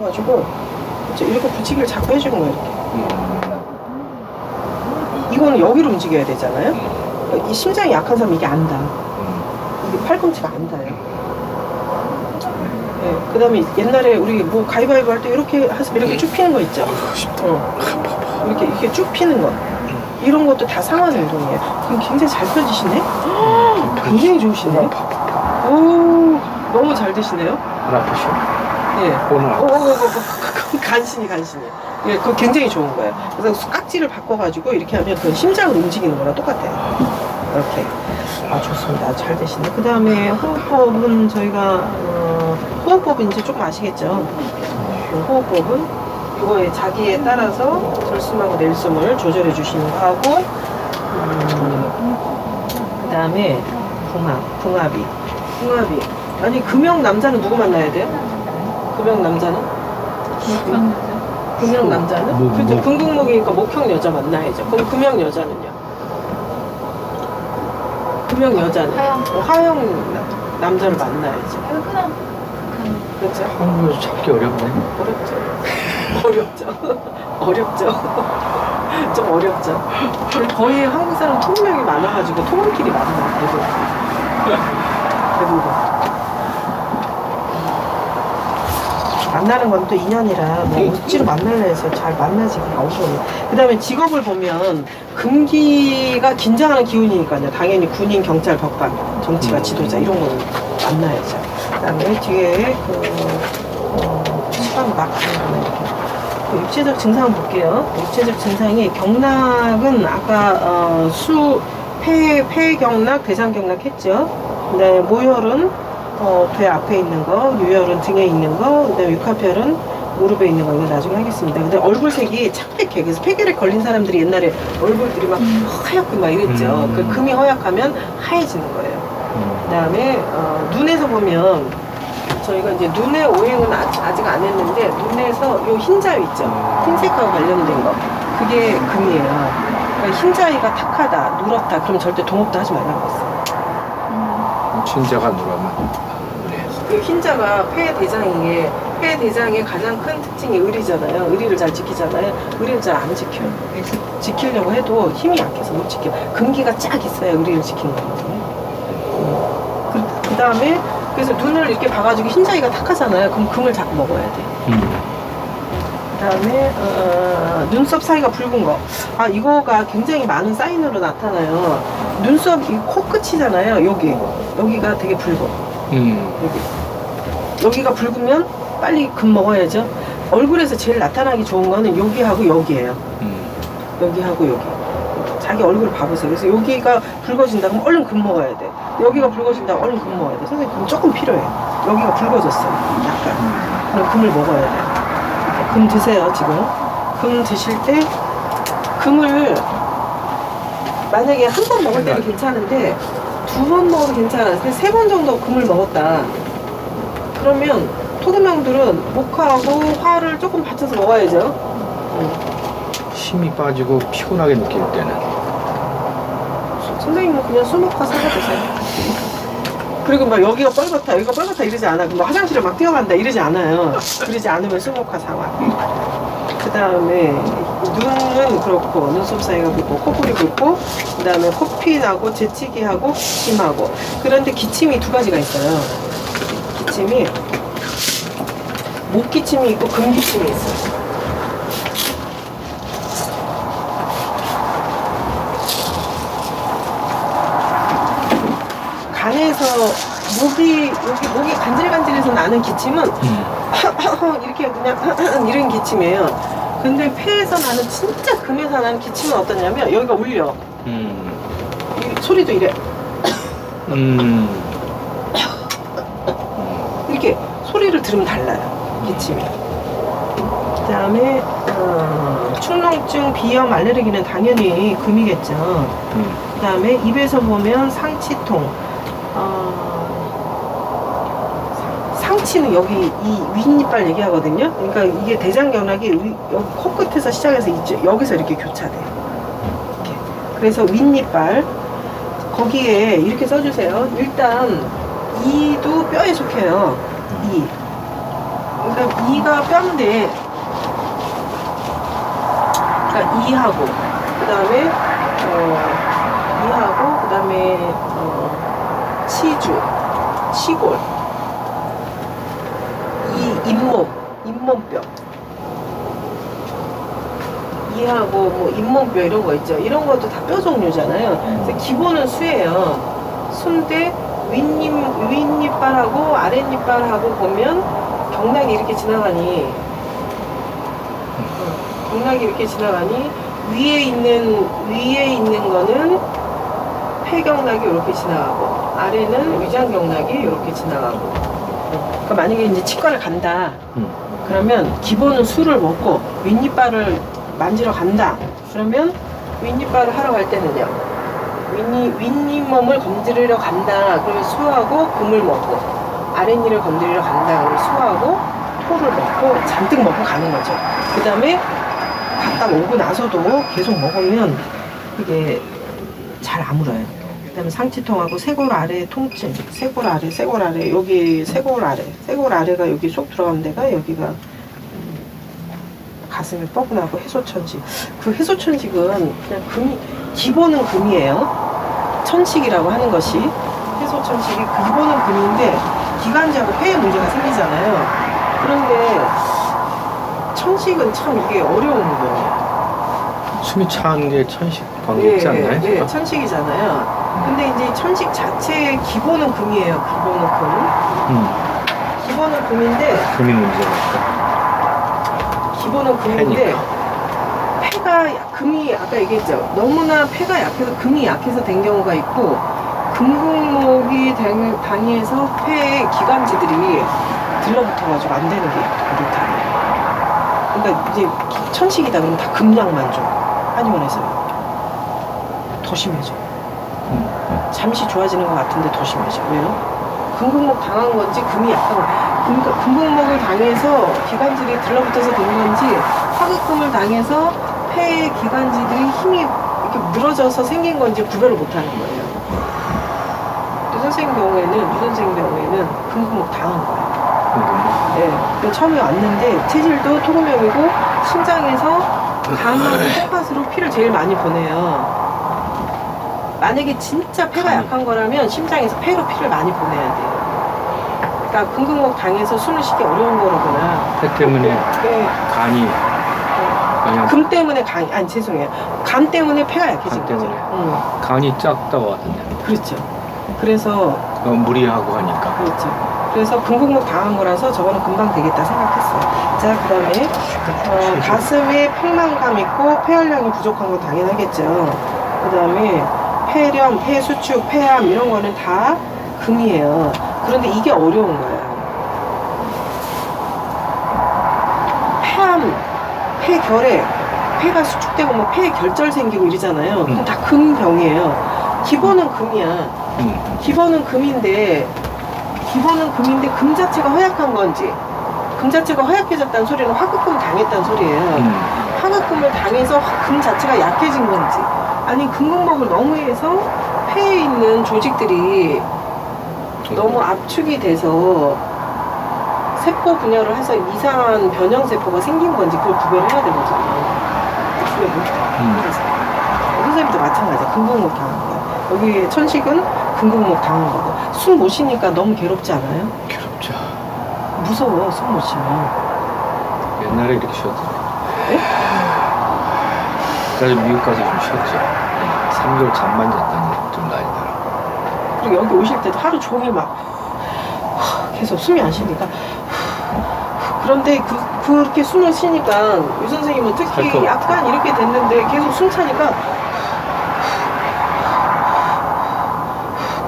가지고 이렇게 붙이기를 자꾸 해주는 거예요. 이렇게. 음. 이거는 여기로 움직여야 되잖아요. 음. 이 심장이 약한 사람 이게 안 닿아. 음. 이게 팔꿈치가 안 닿아요. 네, 그 다음에 옛날에 우리 뭐 가위바위보 할 때 이렇게 해서 이렇게 쭉 피는 거 있죠? 어. 이렇게, 이렇게 쭉 피는 거. 이런 것도 다 상하는 운동이에요. 그럼 굉장히 잘 펴지시네? 굉장히 좋으시네? 오, 너무 잘 되시네요? 안 아프시오? 예. 오늘 오, 오, 오, 오, 간신히 간신히. 예, 그거 굉장히 좋은 거예요. 그래서 깍지를 바꿔가지고 이렇게 하면 그건 심장을 움직이는 거랑 똑같아요. 이렇게. 아, 좋습니다. 잘 되시네. 그 다음에 호흡법은 저희가, 어, 호흡법은 이제 조금 아시겠죠? 그 호흡법은 이거에 자기에 따라서 들숨하고 낼숨을 조절해 주시는 거 하고, 음, 그 다음에 궁합, 궁합이. 궁합이. 아니, 금형 남자는 누구 만나야 돼요? 금형 남자는? 금형 남자는? 뭐, 그죠? 뭐. 금국목이니까 목형 여자 만나야죠. 그럼 금형 여자는요? 금형 여자는? 하영. 어, 하영 나- 남자를 만나야죠. 그렇죠? 한국에서 찾기 어렵네. 어렵죠. 어렵죠. 어렵죠. 좀 어렵죠. 거의 한국 사람 통명이 많아가지고 통원끼리 만나, 대부분. 대부분. 만나는 건 또 인연이라 뭐 억지로 만날래 해서 잘 만나지가 어려워요. 그 다음에 직업을 보면 금기가 긴장하는 기운이니까요. 당연히 군인, 경찰, 법관, 정치가 지도자 이런 거는 만나야죠. 그 다음에 뒤에 그, 어, 시간 막 하는 거는 이렇게. 그 육체적 증상 볼게요. 육체적 증상이 경락은 아까 어, 수, 폐, 폐경락, 대장경락 했죠. 그 다음에 모혈은 어, 배 앞에 있는 거, 유혈은 등에 있는 거, 그 다음에 육합혈은 무릎에 있는 거, 이거 나중에 하겠습니다. 근데 얼굴색이 창백해. 그래서 폐결에 걸린 사람들이 옛날에 얼굴들이 막 하얗고 막 이랬죠. 음. 그 금이 허약하면 하얘지는 거예요. 그 다음에 어, 눈에서 보면 저희가 이제 눈의 오행은 아, 아직 안 했는데 눈에서 요 흰자위 있죠. 흰색하고 관련된 거. 그게 금이에요. 그러니까 흰자위가 탁하다, 누렇다. 그럼 절대 동업도 하지 말라고 했어요. 진짜가 누라면 그래. 그 흰자가 폐 대장에 폐 대장의 가장 큰 특징이 의리잖아요. 의리를 잘 지키잖아요. 의리를 잘 안 지켜요. 그래서 지키려고 해도 힘이 약해서 못 지켜. 금기가 쫙 있어야 의리를 지키는 거거든요. 그, 그 다음에 그래서 눈을 이렇게 봐가지고 흰자위가 탁하잖아요. 그럼 금을 자꾸 먹어야 돼. 음. 그다음에 어, 눈썹 사이가 붉은 거. 아 이거가 굉장히 많은 사인으로 나타나요. 눈썹 이코 끝이잖아요. 여기 여기가 되게 붉어. 음. 여기 여기가 붉으면 빨리 금 먹어야죠. 얼굴에서 제일 나타나기 좋은 거는 여기하고 여기예요. 음. 여기하고 여기. 자기 얼굴 봐보세요. 그래서 여기가 붉어진다 그럼 얼른 금 먹어야 돼. 여기가 붉어진다 얼른 금 먹어야 돼. 선생님 금 조금 필요해. 여기가 붉어졌어. 약간. 그럼 금을 먹어야 돼. 금 드세요 지금. 금 드실 때 금을 만약에 한 번 먹을 때는 괜찮은데 두 번 먹어도 괜찮아. 세번 정도 금을 먹었다. 그러면 토금형들은 목하고 화를 조금 받쳐서 먹어야죠. 힘이 빠지고 피곤하게 느낄 때는 선생님은 그냥 술 먹다 사과 드세요. 그리고 막 여기가 뻘겋다, 여기가 뻘겋다 이러지 않아. 뭐 화장실에 막 뛰어간다 이러지 않아요. 그러지 않으면 술먹화 사과. 그 다음에 눈은 그렇고 눈썹 사이가 굵고 코골이 굵고 그 다음에 코피 나고 재채기 하고 기침하고 그런데 기침이 두 가지가 있어요. 기침이 목 기침이 있고 금 기침이 있어요. 간에서 목이 여기 목이 간질간질해서 나는 기침은 음. 이렇게 그냥 이런 기침이에요. 근데 폐에서 나는 진짜 금에서 나는 기침은 어떠냐면 여기가 울려. 음. 이 소리도 이래. 음. 이렇게 소리를 들으면 달라요. 기침이. 그다음에 어, 축농증, 비염, 알레르기는 당연히 금이겠죠. 음. 그다음에 입에서 보면 상치통. 어, 상- 상치는 여기 이 윗니빨 얘기하거든요. 그러니까 이게 대장경락이 위- 여기 코끝에서 시작해서 이쪽 여기서 이렇게 교차돼요. 이렇게. 그래서 윗니빨 거기에 이렇게 써주세요. 일단 이도 뼈에 속해요. 이. 그러니까 이가 뼈인데 그러니까 이하고 그 다음에 어 이하고 그 다음에 어 치주 치골 이 잇몸 잇몸뼈. 이하고 뭐 잇몸뼈 이런 거 있죠? 이런 것도 다 뼈 종류잖아요. 그래서 기본은 수예요. 수인데 윗입 윗니빨하고 아랫니빨하고 보면 경락이 이렇게 지나가니 어, 경락이 이렇게 지나가니 위에 있는 위에 있는 거는 폐경락이 이렇게 지나가고 아래는 위장경락이 이렇게 지나가고. 어, 그러니까 만약에 이제 치과를 간다. 음. 그러면 기본은 술을 먹고 윗니빨을 만지러 간다. 그러면 윗니빨을 하러 갈 때는요. 윗니, 윗니몸을 건드리러 간다 그러면 수하고 금을 먹고 아랫니를 건드리러 간다 그러면 수하고 토를 먹고 잔뜩 먹고 가는 거죠. 그 다음에 갔다 오고 나서도 계속 먹으면 그게 잘 아물어요 그 다음에 상치통하고 쇄골 아래 통증 쇄골 아래 쇄골 아래 여기 쇄골 아래 쇄골 아래가 여기 쏙 들어가는 데가 여기가 음, 가슴이 뻐근하고 해소천식 그 해소천식은 그냥 금이 기본은 금이에요 천식이라고 하는 것이 해소천식이 기본은 금인데 기관지하고 폐에 문제가 생기잖아요 그런데 천식은 참 이게 어려운 거예요 숨이 차는 게 천식 관계 있지 않나요? 예, 예, 천식이잖아요. 근데 이제 천식 자체의 기본은 금이에요. 기본은 금. 음. 기본은 금인데, 금이 문제가 있다. 기본은 금인데, 폐가, 약- 금이, 아까 얘기했죠. 너무나 폐가 약해서, 금이 약해서 된 경우가 있고, 금국목이 당- 당해서 폐에 기관지들이 들러붙어가지고 안 되는 게 그렇다. 그러니까 이제 천식이다 그러면 다 금약만 줘. 한의원에서요. 더 심해져. 음. 잠시 좋아지는 것 같은데 더 심해져. 왜요? 금국목 당한 건지 금이 거. 금, 금국목을 당해서 기관지들이 들러붙어서 된 건지 화극금을 당해서 폐의 기관지들이 힘이 이렇게 늘어져서 생긴 건지 구별을 못하는 거예요. 유 선생님 경우에는 유 선생님 경우에는 금국목 당한 거예요. 음. 네. 그 처음에 왔는데 체질도 토금형이고 심장에서 간하고 콩팥으로 피를 제일 많이 보내요. 만약에 진짜 폐가 간. 약한 거라면 심장에서 폐로 피를 많이 보내야 돼요. 그러니까 금극목 당해서 숨을 쉬기 어려운 거로구나. 폐 때문에 네. 간이 그냥 금 때문에 간, 아니 죄송해요. 간 때문에 폐가 약해진 간 거죠. 때문에. 응, 간이 작다고 하던데. 그렇죠. 그래서 어, 무리하고 하니까. 그렇죠. 그래서 금국목 당한 거라서 저거는 금방 되겠다 생각했어요. 자, 그 다음에 어, 가슴에 팽만감 있고 폐활량이 부족한 건 당연하겠죠. 그 다음에 폐렴, 폐수축, 폐암 이런 거는 다 금이에요. 그런데 이게 어려운 거예요. 폐암, 폐결핵, 폐가 수축되고 뭐 폐에 결절 생기고 이러잖아요. 그건 음. 다 금병이에요. 기본은 금이야. 음. 기본은 금인데 기본은 금인데 금 자체가 허약한 건지 금 자체가 허약해졌다는 소리는 화극금 당했다는 소리예요. 음. 화극금을 당해서 화- 금 자체가 약해진 건지 아니 금극목을 너무 해서 폐에 있는 조직들이 너무 압축이 돼서 세포 분열을 해서 이상한 변형 세포가 생긴 건지 그걸 구별해야 되거든요. 구별 못해. 음. 그래서 선생님도 마찬가지야. 금극목 당한 거야. 여기 천식은 금극목 당한 거고 숨 못 쉬니까 너무 괴롭지 않아요? 괴롭죠. 무서워 숨 못 쉬면. 옛날에 이렇게 쉬었더니. 네? 그래서 미국 가서 좀 쉬었죠. 3개월 잠만 잤더니 좀 나이 들어. 그리고 여기 오실 때도 하루 종일 막 계속 숨이 안 쉬니까 그런데 그, 그렇게 숨을 쉬니까 유 선생님은 특히. 약간 이렇게 됐는데 계속 숨 차니까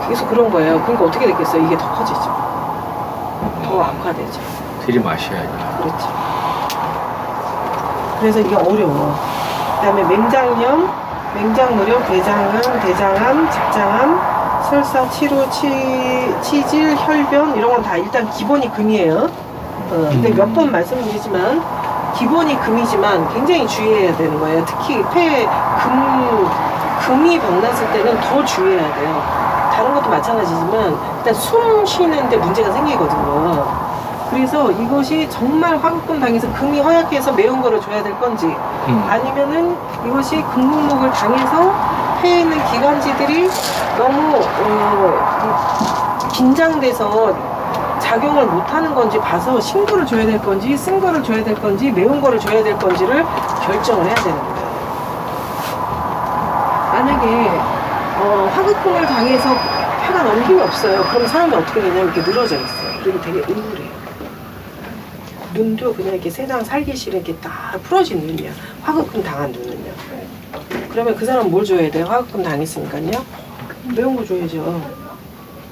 계속 그런 거예요. 그러니까 어떻게 됐겠어요? 이게 더 커지죠. 더 악화되죠. 들이마셔야지. 그렇죠. 그래서 이게 어려워. 그다음에 맹장염, 맹장무령, 대장암, 대장암, 직장암, 설사, 치료, 치, 치질, 혈변 이런 건 다 일단 기본이 금이에요. 어, 근데 음. 몇번 말씀드리지만 기본이 금이지만 굉장히 주의해야 되는 거예요. 특히 폐 금, 금이 병났을 때는 더 주의해야 돼요. 다른 것도 마찬가지지만 일단 숨 쉬는데 문제가 생기거든요. 그래서 이것이 정말 화급금 당해서 금이 허약해서 매운 거를 줘야 될 건지 음. 아니면은 이것이 금국목을 당해서 폐에 있는 기관지들이 너무 어, 이- 긴장돼서 작용을 못하는 건지 봐서 신거를 줘야 될 건지 쓴 거를 줘야 될 건지 매운 거를 줘야 될 건지를 결정을 해야 되는 거예요. 만약에 어, 화극풍을 당해서 폐가 힘이 없어요. 그럼 사람이 어떻게 되냐면 이렇게 늘어져 있어요. 그리고 되게 우울해요. 눈도 그냥 이렇게 세상 살기 싫은 딱 풀어진 눈이야. 화극금 당한 눈은요. 그러면 그 사람 뭘 줘야 돼요? 화극금 당했으니까요. 매운 거 줘야죠.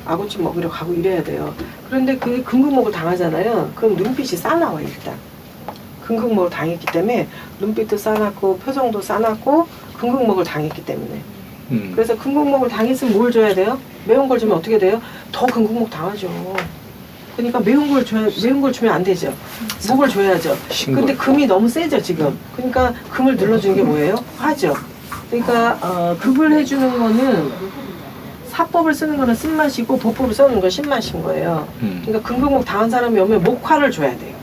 아구찜 먹으러 가고 이래야 돼요. 그런데 그 금극목을 당하잖아요. 그럼 눈빛이 싸나와 일단. 금극목을 당했기 때문에 눈빛도 싸놨고 표정도 싸놨고 금극목을 당했기 때문에. 음. 그래서 금극목을 당했으면 뭘 줘야 돼요? 매운 걸 주면 어떻게 돼요? 더 금극목 당하죠. 그러니까 매운 걸 줘야 매운 걸 주면 안 되죠. 목을 줘야죠. 근데 금이 너무 세죠 지금. 그러니까 금을 눌러주는 게 뭐예요? 화죠. 그러니까 어, 급을 해주는 거는 사법을 쓰는 거는 쓴맛이고 보법을 쓰는 건 신맛인 거예요. 음. 그러니까 금극목 당한 사람이 오면 목화를 줘야 돼요.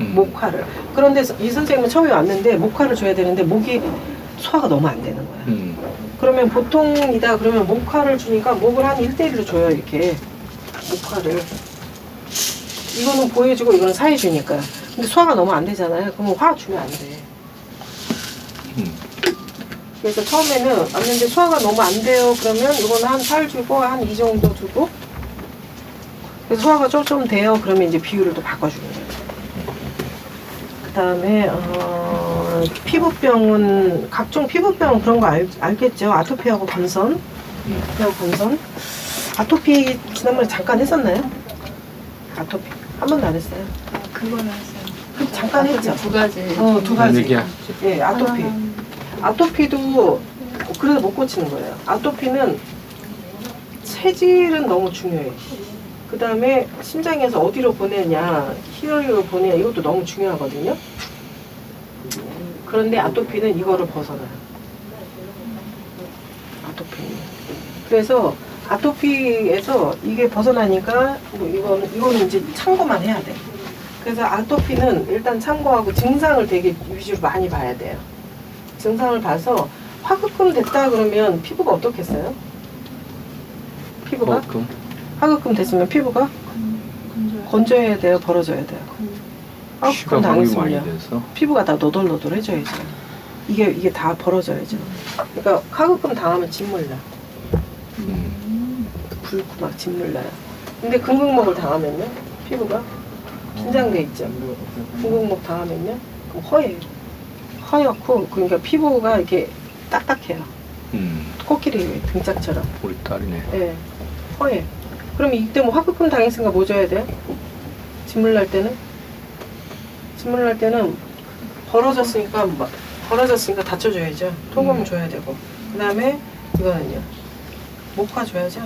음. 목화를. 그런데 이 선생님은 처음에 왔는데 목화를 줘야 되는데 목이 소화가 너무 안 되는 거야. 음. 그러면 보통이다 그러면 목화를 주니까 목을 한 1대1로 줘요 이렇게 목화를 이거는 보여주고 이거는 사해 주니까 근데 소화가 너무 안 되잖아요 그러면 화 주면 안 돼 음. 그래서 처음에는 왔는데 소화가 너무 안 돼요 그러면 이거는 한 8 주고 한 이 정도 주고 그래서 소화가 좀좀 돼요 그러면 이제 비율을 또 바꿔주는 거예요 그 다음에 어, 피부병은 각종 피부병 그런 거 알, 알겠죠 아토피하고 건선 아토피하고 건선 아토피 지난번에 잠깐 했었나요? 아토피 한 번도 안 했어요 그거는 했어요. 그 잠깐 했죠 두 가지. 어, 두 가지. 얘기야. 예, 아토피. 아토피도 그래서 못 고치는 거예요. 아토피는 체질은 너무 중요해. 그 다음에 심장에서 어디로 보내냐, 희혈로 보내냐, 이것도 너무 중요하거든요. 그런데 아토피는 이거를 벗어나요. 아토피는. 그래서 아토피에서 이게 벗어나니까 뭐 이거는, 이거는 이제 참고만 해야 돼. 그래서 아토피는 일단 참고하고 증상을 되게 위주로 많이 봐야 돼요. 증상을 봐서 화극금 됐다 그러면 피부가 어떻겠어요? 피부가? 어, 그럼 화극금 됐으면 피부가 건조해. 건조해야 돼요, 벌어져야 돼요. 화극금 많이 당했으면요. 피부가 다 너덜너덜해져야죠. 이게 이게 다 벌어져야죠. 그러니까 화극금 당하면 진물나, 음. 붉고 막 진물나요. 근데 금극목을 당하면요, 피부가 긴장돼 있죠. 금극목 당하면요, 그럼 허해요. 허옇고 그러니까 피부가 이렇게 딱딱해요. 음. 코끼리 등짝처럼. 우리 딸이네. 예, 허해. 그럼 이때 뭐 화극금 당했으니까 뭐 줘야 돼요? 진물 날 때는? 진물 날 때는 벌어졌으니까 막 벌어졌으니까 받쳐줘야죠. 통금 음. 줘야 되고. 그 다음에 이거는요. 목화 줘야죠.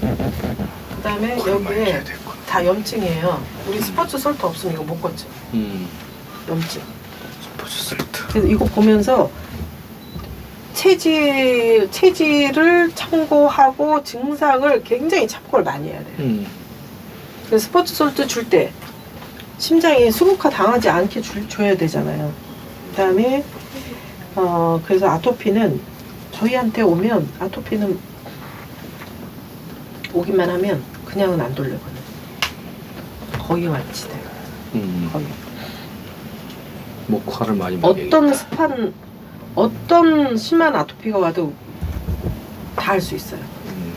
그 다음에 여기에. 다 염증이에요. 우리 스포츠 솔트 없으면 이거 못 걷죠. 음. 염증. 스포츠 슬트. 그래서 이거 보면서 체질, 체질을 참고하고 증상을 굉장히 참고를 많이 해야 돼요. 음. 그래서 스포츠 솔트 줄 때 심장이 수국화 당하지 않게 줄, 줘야 되잖아요. 그 다음에, 어, 그래서 아토피는 저희한테 오면 아토피는 오기만 하면 그냥은 안 돌려거든요. 거의 완치돼요. 음. 거의. 목화를 많이 어떤 먹여야겠다. 습한, 어떤 심한 아토피가 와도 다 할 수 있어요. 음.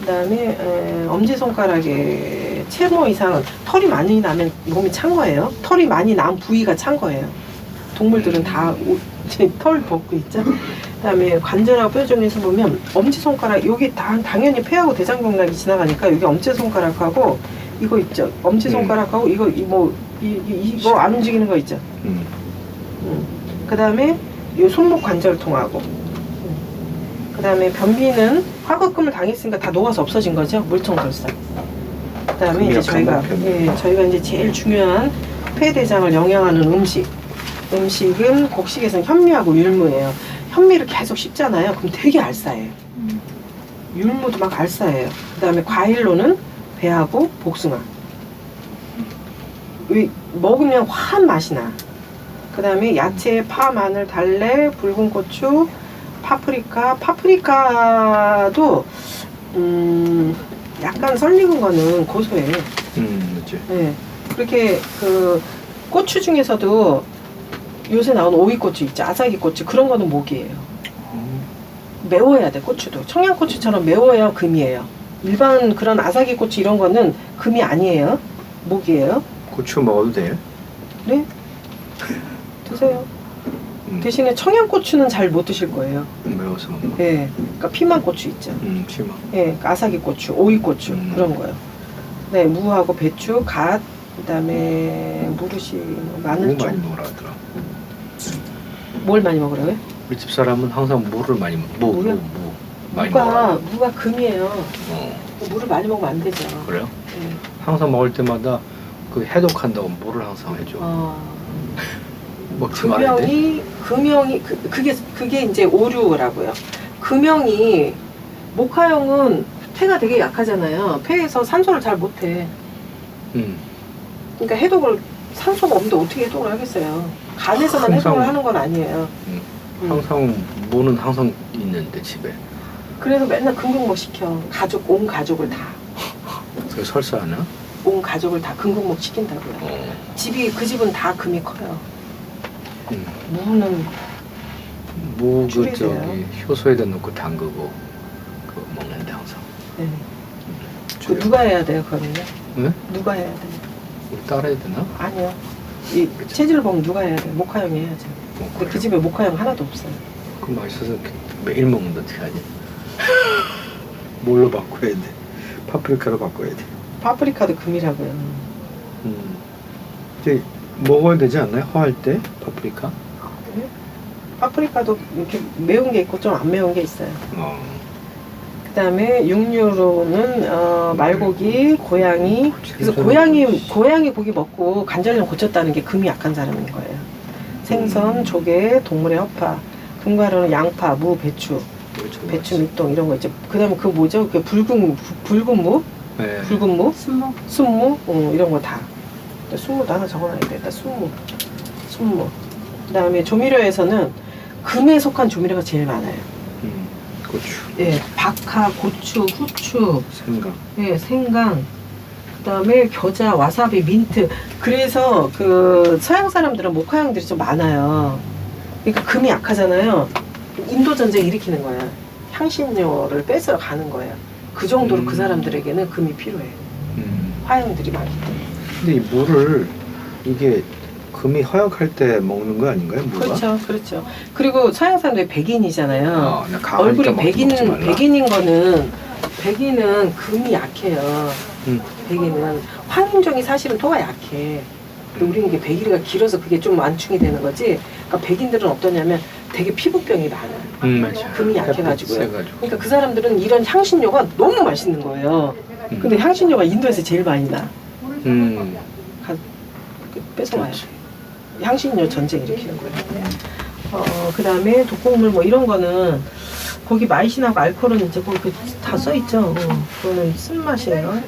그다음에 엄지손가락에 채모 이상 털이 많이 나면 몸이 찬 거예요. 털이 많이 난 부위가 찬 거예요. 동물들은 다 오- 이제 털 벗고 있죠. 그다음에 관절하고 뼈 중에서 보면 엄지손가락 여기 다 당연히 폐하고 대장경락이 지나가니까 여기 엄지손가락하고 이거 있죠. 엄지손가락하고 이거 이거 안 움직이는 거 있죠. 음. 그 다음에 이 손목 관절 통하고. 그 다음에 변비는 화극금을 당했으니까 다 녹아서 없어진 거죠? 물청설사 그 다음에 이제 저희가. 예, 저희가 이제 제일 중요한 폐대장을 영양하는 음식. 음식은 곡식에서는 현미하고 율무예요. 현미를 계속 씹잖아요. 그럼 되게 알싸해요 음. 율무도 막 알싸해요. 그 다음에 과일로는 배하고 복숭아 위- 먹으면 화한 맛이 나. 그 다음에 야채, 파, 마늘, 달래, 붉은 고추, 파프리카. 파프리카도 음, 약간 썰익은 거는 고소해. 음, 그치. 네. 그렇게 그 고추 중에서도 요새 나온 오이고추 있죠. 아삭이 고추 그런 거는 목이에요. 음, 매워야 돼 고추도. 청양고추처럼 매워야 금이에요. 일반 그런 아삭이 고추 이런 거는 금이 아니에요. 목이에요. 고추 먹어도 돼요? 네. 드세요. 음, 대신에 청양고추는 잘 못 드실 거예요. 매워서 먹는 거. 예. 그러니까 피만 고추 있죠. 음, 심어. 예. 그러니까 아삭이 고추, 오이 고추 음. 그런 거요. 네, 무하고 배추, 갓, 그다음에 무르시, 뭐 마늘 너무 좀. 많이 먹으라 하더라. 뭘 많이 먹으라고요? 우리 집 사람은 항상 무를 많이 먹. 무, 무, 무요? 무. 많이 무가. 무가 금이에요. 어, 물을 많이 먹으면 안 되죠. 그래요? 예. 항상 먹을 때마다 그 해독한다고 물을 항상 해줘. 어, 먹지 말아야 돼. 금형이 금형이 그, 그게 그게 이제 오류라고요. 금형이 모카형은 폐가 되게 약하잖아요. 폐에서 산소를 잘 못해. 음, 그러니까 해독을 산소가 없는데 어떻게 해독을 하겠어요? 간에서만 항상- 해독을 하는 건 아니에요. 음. 음. 항상 무는 항상 있는데 집에. 그래서 맨날 금국목 시켜. 가족 온 가족을 다. 그 설사하나? 온 가족을 다 금국목 시킨다고요. 어. 집이 그 집은 다 금이 커요. 음. 무는 무 그 줄이세요. 저기 효소에다 넣고 담그고 그거 먹는데 항상. 네. 그. 누가 해야 돼요, 그거는요? 응? 누가 해야 돼요? 우리 따라야 되나? 아니요. 이 체질을 보면 누가 해야 돼요? 모카형이 해야죠. 뭐 근데 그 집에 모카형 하나도 없어요. 그 맛있어서 매일 먹는데 어떻게 하지? 뭘로 바꿔야 돼? 파프리카로 바꿔야 돼. 파프리카도 금이라고요. 음. 이제 먹어야 되지 않나요? 화할 때 파프리카? 네? 파프리카도 이렇게 매운 게 있고 좀 안 매운 게 있어요. 어. 그 다음에 육류로는 어, 말고기, 고양이. 그래서. 고양이 고양이 고기 먹고 관절염 고쳤다는 게 금이 약한 사람인 거예요. 생선, 음. 조개, 동물의 허파. 금가루는 양파, 무, 배추, 좀 배추 밑동 이런 거 있죠. 그 다음에 그 뭐죠? 그 붉은 부- 붉은 무. 네. 붉은 무, 순목 순무, 어, 이런 거 다. 일단 순무도 하나 적어놔야 겠다 순무, 순무. 그 다음에 조미료에서는 금에 속한 조미료가 제일 많아요. 음. 고추, 예, 박하, 고추, 후추, 생강. 예, 생강, 그다음에 겨자, 와사비, 민트. 그래서 그 서양 사람들은 모카향들이 좀 많아요. 그러니까 금이 약하잖아요. 인도 전쟁 일으키는 거야. 향신료를 뺏으러 가는 거예요. 그 정도로 음. 그 사람들에게는 금이 필요해. 음. 화형들이 많기 때문에. 근데 이 무를 이게 금이 허약할 때 먹는 거 아닌가요? 무가? 그렇죠, 그렇죠. 그리고 서양 사람들이 백인이잖아요. 어, 그냥 강하니까 얼굴이 먹- 백인 먹지 말라. 백인인 거는 백인은 금이 약해요. 음. 백인은 황인종이 사실은 토가 약해. 근데 우리는 이게 백일이가 길어서 그게 좀 완충이 되는 거지. 그러니까 백인들은 어떠냐면 되게 피부병이 많아. 음, 맞아. 금이 약해가지고요. 세가지고. 그러니까 그 사람들은 이런 향신료가 너무 맛있는 거예요. 음. 근데 향신료가 인도에서 제일 많이 나. 음. 가, 그 뺏어와야 돼. 향신료 전쟁 일으키는 거예요. 어, 그 다음에 독곡물 뭐 이런 거는 거기 마이신하고 알코올은 이제 거기 다 써있죠. 어, 그거는 쓴맛이에요.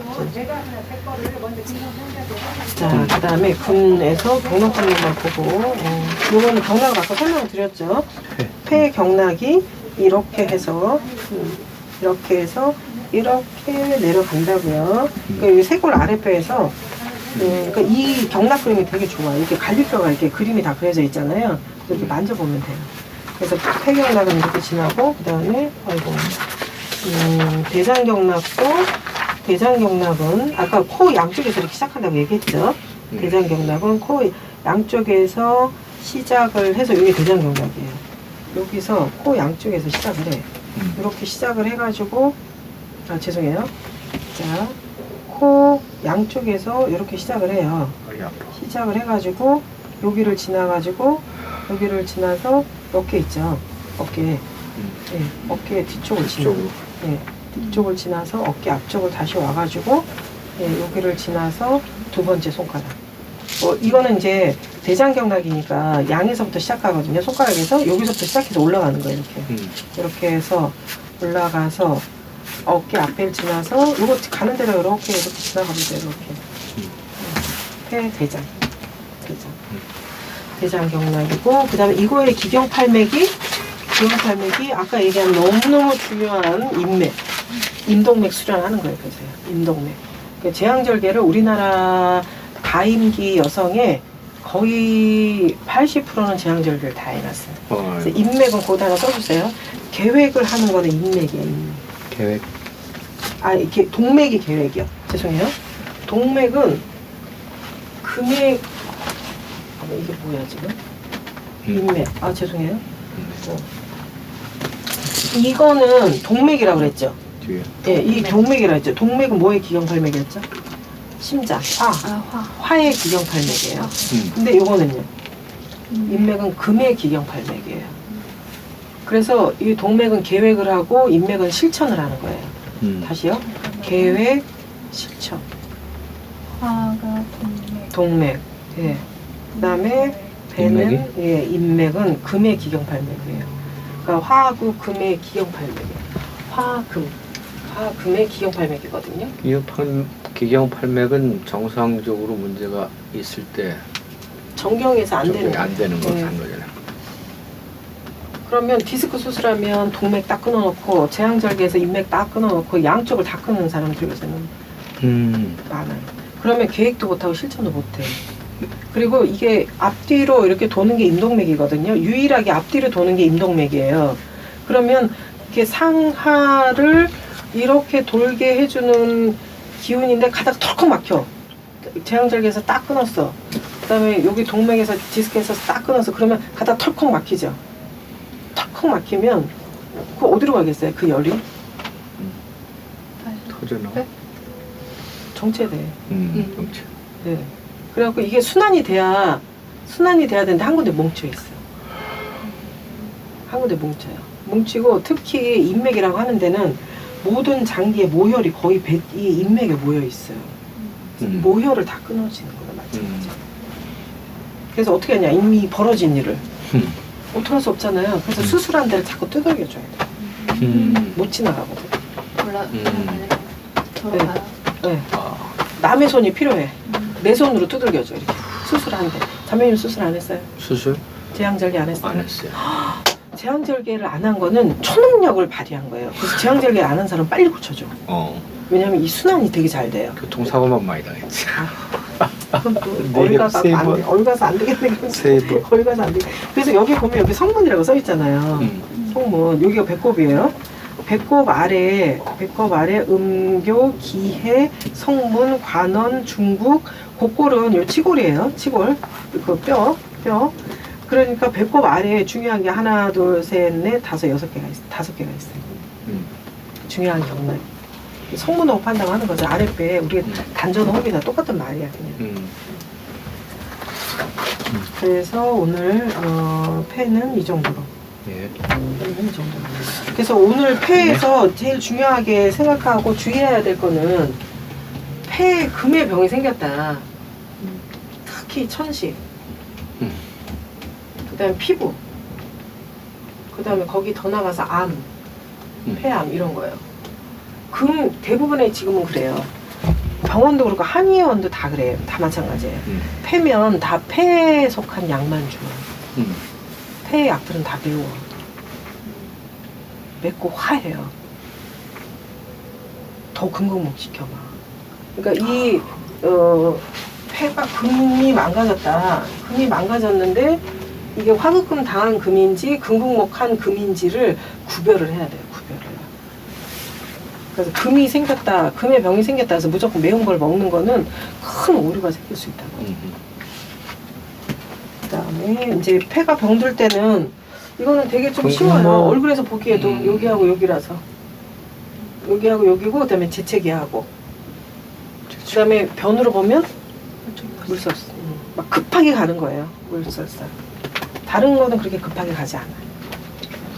자, 그 다음에 군에서 경락관념만 보고, 어, 요거는 경락을 아까 설명을 드렸죠. 네. 폐 경락이 이렇게 해서, 음, 이렇게 해서, 이렇게 내려간다고요. 그러니까 이 쇄골 아랫배에서, 음, 그러니까 이 경락 그림이 되게 좋아. 이렇게 갈비뼈가 이렇게 그림이 다 그려져 있잖아요. 이렇게 만져보면 돼요. 그래서 폐경락은 이렇게 지나고, 그 다음에, 아이고, 음, 대장경락도, 대장경락은, 아까 코 양쪽에서 이렇게 시작한다고 얘기했죠. 음. 대장경락은 코 양쪽에서 시작을 해서 이게 대장경락이에요. 여기서 코 양쪽에서 시작을 해. 음. 이렇게 시작을 해가지고, 아, 죄송해요. 자, 코 양쪽에서 이렇게 시작을 해요. 아이 아파. 시작을 해가지고, 여기를 지나가지고, 여기를 지나서 어깨 있죠. 어깨. 음. 예, 어깨 뒤쪽을 지나. 뒤쪽으로. 예, 뒤쪽을 지나서 어깨 앞쪽을 다시 와가지고, 예, 여기를 지나서 두 번째 손가락. 어, 이거는 이제 대장경락이니까 양에서부터 시작하거든요. 손가락에서 여기서부터 시작해서 올라가는 거예요. 이렇게. 음. 이렇게 해서 올라가서 어깨 앞을 지나서 이거 가는 대로 이렇게 이렇게 지나가면 돼요. 이렇게. 폐 대장. 대장 경락이고 그 다음에 이거의 기경팔맥이 기경팔맥이 아까 얘기한 너무너무 중요한 인맥 임동맥 수련하는 거예요 그죠 임동맥 그 제왕절개를 우리나라 다임기 여성의 거의 80%는 제왕절개를 다 해놨어요 어, 그래서 인맥은 거기다 하나 써주세요 계획을 하는 거는 인맥이에요 인맥. 계획. 아 이렇게 동맥이 계획이요. 죄송해요. 동맥은 금액 아, 이게 뭐야 지금? 음. 인맥. 아 죄송해요. 음, 어. 이거는 동맥이라고 그랬죠. 뒤에. 예, 이 동맥이라고 했죠. 동맥은 뭐의 기경팔맥이었죠? 심장, 화, 아, 화. 화의 기경팔맥이에요. 음. 근데 이거는요. 음. 인맥은 금의 기경팔맥이에요. 그래서 이 동맥은 계획을 하고 인맥은 실천을 하는 거예요. 음. 다시요. 계획, 실천. 화가 동맥. 동맥. 예. 그다음에 배는 예, 인맥은 금의 기경팔맥이에요. 그러니까 화하고 금의 기경팔맥이에요. 화금. 화금의 기경팔맥이거든요. 기경팔, 기경팔맥은 정상적으로 문제가 있을 때 정경에서 안 되는 적용이 안 되는 거 네. 한 거잖아요. 그러면 디스크 수술하면 동맥 딱 끊어놓고 제왕절개에서 인맥 딱 끊어놓고 양쪽을 다 끊는 사람들 요새는 음. 많아요. 그러면 계획도 못하고 실천도 못해. 그리고 이게 앞뒤로 이렇게 도는 게 임동맥이거든요. 유일하게 앞뒤로 도는 게 임동맥이에요. 그러면 이렇게 상하를 이렇게 돌게 해주는 기운인데 가다가 털컥 막혀. 제왕절개에서 딱 끊었어. 그다음에 여기 동맥에서 디스크에서 딱 끊었어. 그러면 가다가 털컥 막히죠. 털컥 막히면 그 어디로 가겠어요? 그 열이 다시. 터져나. 네? 정체돼. 음. 정체. 네. 그래갖고 이게 순환이 돼야 순환이 돼야 되는데 한 군데 뭉쳐 있어. 한 군데 뭉쳐요. 뭉치고 특히 인맥이라고 하는 데는 모든 장기의 모혈이 거의 배, 이 인맥에 모여 있어요. 음. 모혈을 다 끊어지는 거나 마찬가지. 음. 그래서 어떻게 하냐 이미 벌어진 일을 음. 어떡할 수 없잖아요. 그래서 음. 수술한 데를 자꾸 두들겨줘야 돼. 음. 못 지나가거든. 올라. 음. 돌아가요. 네. 아. 남의 손이 필요해. 음. 내 손으로 두들겨줘 이렇게 수술하는데. 자매님 수술 안 했어요? 수술 제왕절개 안 했어요? 안 했어요. 제왕절개를 안 한 거는 초능력을 발휘한 거예요. 그래서 제왕절개 안 한 사람 빨리 고쳐줘. 어. 왜냐면 이 순환이 되게 잘 돼요. 교통사고만 많이 당했지. 그럼 또 네 얼가서 세안 번. 돼. 얼가서 안 되겠네. 그럼. 세 번. 얼가서 안 돼. 그래서 여기 보면 여기 성문이라고 써 있잖아요. 음. 성문 여기가 배꼽이에요. 배꼽 아래 배꼽 아래 음교, 기해, 성문, 관원, 중국, 곡골은 요 치골이에요. 치골 그 뼈, 뼈. 그러니까 배꼽 아래에 중요한 게 하나, 둘, 셋, 넷, 다섯, 여섯 개가 있어. 다섯 개가 있어요. 음. 중요한 경락. 성문호흡 판단하는 거죠. 아랫배에 우리 음. 단전 호흡이나 똑같은 말이야 그냥. 음. 그래서 오늘 어, 폐는 이 정도로. 예. 이 정도로. 그래서 오늘 폐에서 제일 중요하게 생각하고 주의해야 될 거는 폐에 금의 병이 생겼다. 특히 천식. 음. 그다음에 피부. 그다음에 거기 더 나가서 암, 음. 폐암 이런 거예요. 금 대부분의 지금은 그래요. 병원도 그렇고 한의원도 다 그래요. 다 마찬가지예요. 음. 폐면 다 폐에 속한 약만 줘. 음. 폐의 약들은 다 매워. 맵고 화해요. 더 금극목 시켜봐. 그러니까 이, 어, 폐가 금이 망가졌다. 금이 망가졌는데 이게 화극금 당한 금인지 금극목한 금인지를 구별을 해야 돼요. 구별을. 그래서 금이 생겼다, 금의 병이 생겼다 해서 무조건 매운 걸 먹는 거는 큰 오류가 생길 수 있다고. 음. 그다음에 이제 폐가 병들 때는 이거는 되게 좀 쉬워요. 얼굴에서 보기에도 음. 여기하고 여기라서 여기하고 여기고 그다음에 재채기하고 그다음에 변으로 보면 물설사 음, 막 급하게 가는 거예요. 물설사. 다른 거는 그렇게 급하게 가지 않아요.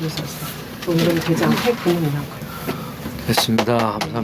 물설사. 오늘은 대장 폐 근육이 많고요. 됐습니다. 감사합니다.